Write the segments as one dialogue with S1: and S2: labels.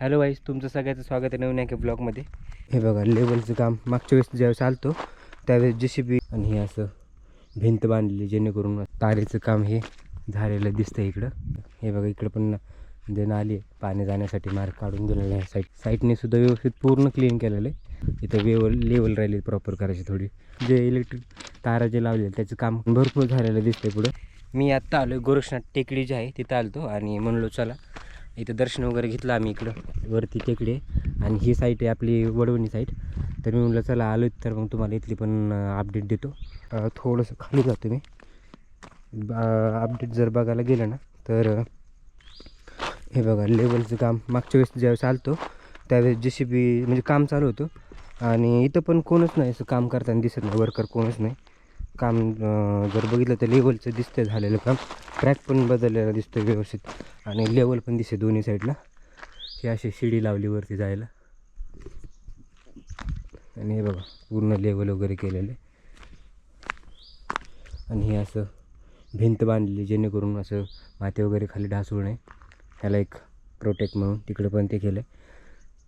S1: Hello vice तुमचं सगळ्याचं स्वागत आहे नवीन एका ब्लॉगमध्ये हे बघा लेवलचं काम मागच्या वेळेस ज्यावेळेस आलतो त्यावेळेस जशी बी आणि हे असं भिंत बांधलेली जेणेकरून तारेचं काम हे झालेलं दिसतं इकडं. हे बघा इकडं पण देणं आली पाणी जाण्यासाठी मार्ग काढून दिलेला आहे. साईट साईटने सुद्धा व्यवस्थित पूर्ण क्लीन केलेलं आहे. इथं वेवल लेवल राहिली प्रॉपर करायची थोडी. जे इलेक्ट्रिक तारा जे लावले त्याचं काम भरपूर झालेलं दिसतंय पुढं. मी आत्ता आलो गोरक्षनाथ टेकडी जी आहे तिथं आलतो आणि म्हणलो चला इथं दर्शन वगैरे घेतलं आम्ही इकडं वरती टेकडे आणि ही साईट आहे आपली वडवणी साईट तर मी म्हटलं चला आलो तर मग तुम्हाला इथली पण अपडेट देतो. थोडंसं खाली जातो मी अपडेट जर बघायला गेलं ना तर हे बघा लेवलचं काम मागच्या वेळेस ज्यावेळेस आलतो त्यावेळेस जे सी बी म्हणजे काम चालू होतं. आणि इथं पण कोणच नाही असं काम करताना दिसत नाही वर्कर कोणच नाही. काम जर बघितलं तर लेवलचं दिसतंय झालेलं काम. ट्रॅक पण बदललेला दिसतोय व्यवस्थित. आणि लेवल पण दिसते दोन्ही साईडला ही अशी शिडी लावली वरती जायला. आणि हे बघा पूर्ण लेवल वगैरे केलेले. आणि हे असं भिंत बांधलेली जेणेकरून असं माती वगैरे खाली ढासळू नये. ह्याला एक प्रोटेक्ट म्हणून तिकडे पण ते केलं आहे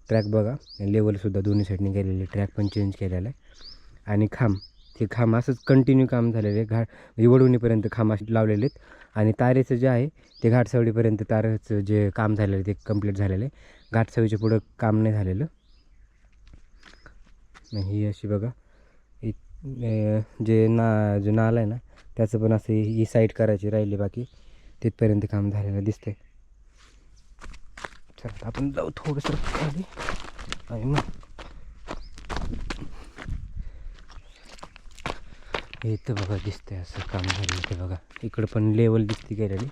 S1: ट्रॅक बघा लेवलसुद्धा दोन्ही साईडने केलेले. ट्रॅक पण चेंज केलेला आहे. आणि खांब. ते खांब असंच कंटिन्यू काम झालेलं आहे. घाट म्हणजे वडवणीपर्यंत खांब असे लावलेले आहेत. आणि तारेचं जे आहे ते घाटसावडीपर्यंत तारेचं जे काम झालेलं आहे ते कंप्लीट झालेलं आहे. घाटसावडीच्या पुढं काम नाही झालेलं. ही अशी बघा जे ना जो नाला आहे ना त्याचं पण असं ही साईड करायची राहिली बाकी. तिथपर्यंत काम झालेलं दिसतंय. चला आपण जाऊ थोडंसं खाली. आणि मग हे इथं बघा दिसतंय असं काम झालं ते बघा. इकडं पण लेवल दिसते गेलेली.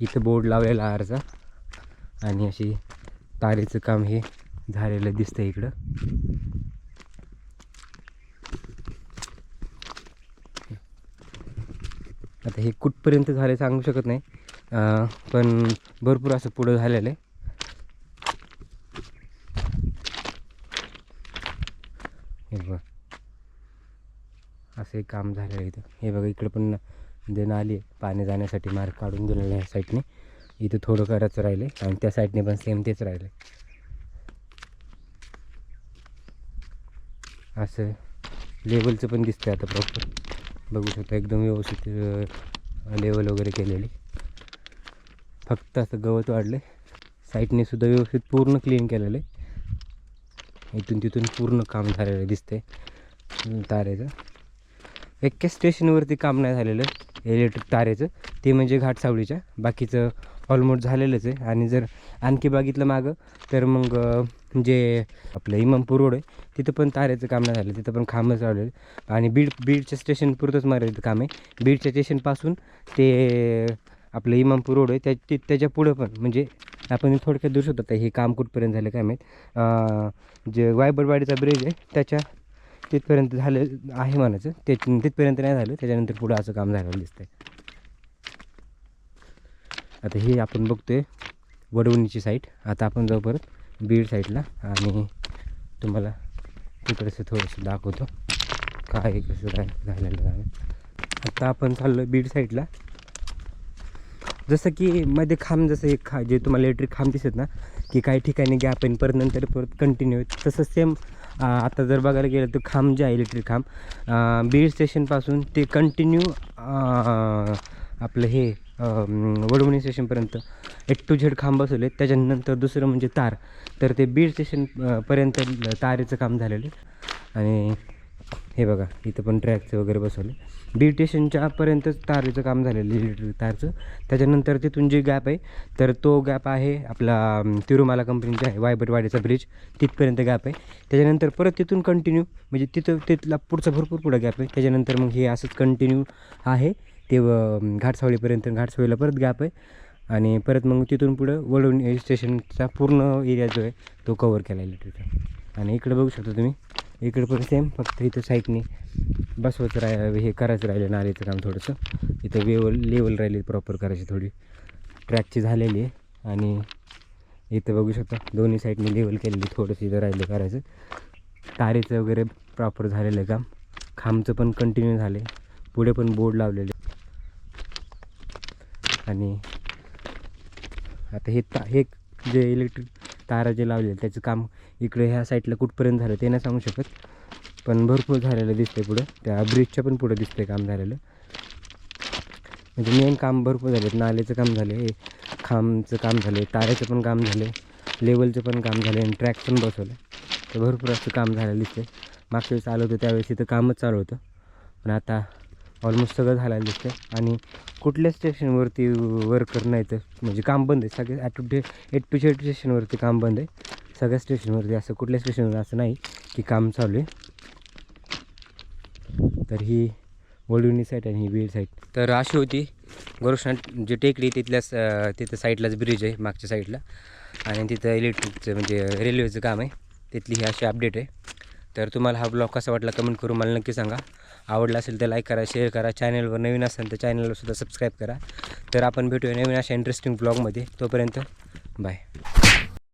S1: इथं बोर्ड लावलेला आरचा आणि अशी तारेचं काम हे झालेलं दिसतं इकडं. आता हे कुठपर्यंत झाले सांगू शकत नाही. पण भरपूर असं पुढं झालेलं आहे. हे बघ. असं एक काम झालेलं आहे इथं. हे बघा इकडं पण देणं आली आहे. पाणी जाण्यासाठी मार्ग काढून दिलेला आहे साईडने इथं थोडं करायचं राहिले आणि त्या साईडने पण सेम तेच राहिले असं लेवलचं पण दिसतंय आता प्रॉपर बघू शकता एकदम व्यवस्थित लेवल वगैरे केलेली. फक्त असं गवत वाढलं साईटने सुद्धा व्यवस्थित पूर्ण क्लीन केलेलं आहे. इथून तिथून पूर्ण काम झालेलं दिसते तारेचं. एक्या स्टेशनवरती काम नाही झालेलं इलेक्ट्रिक तारेचं. ते म्हणजे घाटसावळीच्या बाकीचं ऑलमोस्ट झालेलंच आहे. आणि जर आणखी बघितलं मागं तर मग जे आपलं इमामपूर रोड आहे तिथं पण तारेचं काम नाही झालं. तिथं पण खांबच लावलेलं आणि बीड बीडच्या स्टेशन पुरतंच तिथं काम आहे. बीडच्या स्टेशनपासून ते आपलं इमामपूर रोड आहे त्या ते त्याच्या पुढं पण म्हणजे आपण थोडक्यात दर्शवतो शकतो. हे काम कुठपर्यंत झालं काय माहीत? जे वायबरवाडीचा ब्रिज आहे त्याच्या तिथपर्यंत झालं आहे म्हणायचं. ते तिथपर्यंत नाही झालं त्याच्यानंतर पुढं असं काम झालेलं दिसतंय. आता हे आपण बघतोय वडवणीची साईट आता आपण जाऊ परत बीड साईडला आणि तुम्हाला तिकडचं थोडंसं दाखवतो. काय कसं काय झालेलं आहे. आता आपण चाललो बीड साईडला जसं की मध्ये खांब जसं एक खा जे तुम्हाला इलेक्ट्रिक खांब दिसत ना की काही ठिकाणी गॅप आहे परत नंतर परत कंटिन्यू तसं सेम आता जर बघायला गेलं तर खांब जे आहे इलेक्ट्रिक खांब बीड स्टेशनपासून ते कंटिन्यू आपलं हे वडवणी स्टेशनपर्यंत एट टू झेड खांब बसवले. त्याच्यानंतर दुसरं म्हणजे तार. तर ते बीड स्टेशनपर्यंत तारेचं काम झालेलं आहे. आणि हे बघा इथं पण ट्रॅकचं वगैरे बसवलं. बी स्टेशनच्या पर्यंतच तारेचं काम झालेलं इलेक्ट्रिक तारचं. त्याच्यानंतर तिथून जे गॅप आहे तर तो गॅप आहे आपला तिरुमाला कंपनीचा आहे वायबटवाडीचा ब्रिज तिथपर्यंत गॅप आहे. त्याच्यानंतर परत तिथून कंटिन्यू म्हणजे तिथं तिथला पुढचा भरपूर पुढं गॅप आहे. त्याच्यानंतर मग हे असंच कंटिन्यू आहे. ते घाटसावळीपर्यंत घाटसावळीला परत गॅप आहे. आणि परत मग तिथून पुढं वळून स्टेशनचा पूर्ण एरिया जो आहे तो कवर केला इलेक्ट्रिकचा आणि इकडे बघू शकता तुम्ही इकडे पण सेम फक्त इथं साईडने बसवत राह हे करायचं राहिलं नालीचं काम थोडंसं. इथं वेवल लेवल राहिली प्रॉपर करायची थोडी. ट्रॅकची झालेली आहे आणि इथं बघू शकता दोन्ही साईडने लेवल केलेली थोडंसं इथं राहिलं करायचं. तारेचं वगैरे प्रॉपर झालेलं आहे काम. खांबचं पण कंटिन्यू झालं आहे पुढे पण बोर्ड लावलेले आणि आता हे ता हे जे इलेक्ट्रिक तारा जे लावले त्याचं काम इकडे ह्या साईडला कुठपर्यंत झालं ते नाही सांगू शकत. पण भरपूर झालेलं दिसतंय पुढं. त्या ब्रिजच्या पण पुढं दिसतंय काम झालेलं. म्हणजे मेन काम भरपूर झाले नालेचं काम झालं आहे खांबचं काम झालं ताऱ्याचं पण काम झालं लेवलचं पण काम झालं आणि ट्रॅक पण बसवलं तर भरपूर असं काम झालेलं दिसतंय. मागच्या वेळेस आलं होतं त्यावेळेस इथं कामच चालू होतं. पण आता ऑलमोस्ट सगळं झालेलं दिसतं आणि कुठल्याच स्टेशनवरती वर्कर नाही तर म्हणजे काम बंद आहे सगळे at today A to Z स्टेशनवरती काम बंद आहे सगळ्या स्टेशनवरती असं कुठल्या स्टेशनवर असं नाही की काम चालू आहे. तर ही वडवणी साईड आणि ही बीड साईड तर अशी होती. गोरक्षनाथ जे टेकडी तिथल्याच तिथं साईडलाच ब्रिज आहे मागच्या साईडला आणि तिथं इलेक्ट्रिकचं म्हणजे रेल्वेचं काम आहे. तिथली ही अशी अपडेट आहे. तर तुम्हाला हा ब्लॉग कसा वाटला कमेंट करून मला नक्की सांगा. आवडला असेल तर लाईक करा शेअर करा. चॅनलवर नवीन असेल तर चॅनलवर सुद्धा सबस्क्राईब करा. तर आपण भेटूया नवीन अशा इंटरेस्टिंग ब्लॉगमध्ये तोपर्यंत बाय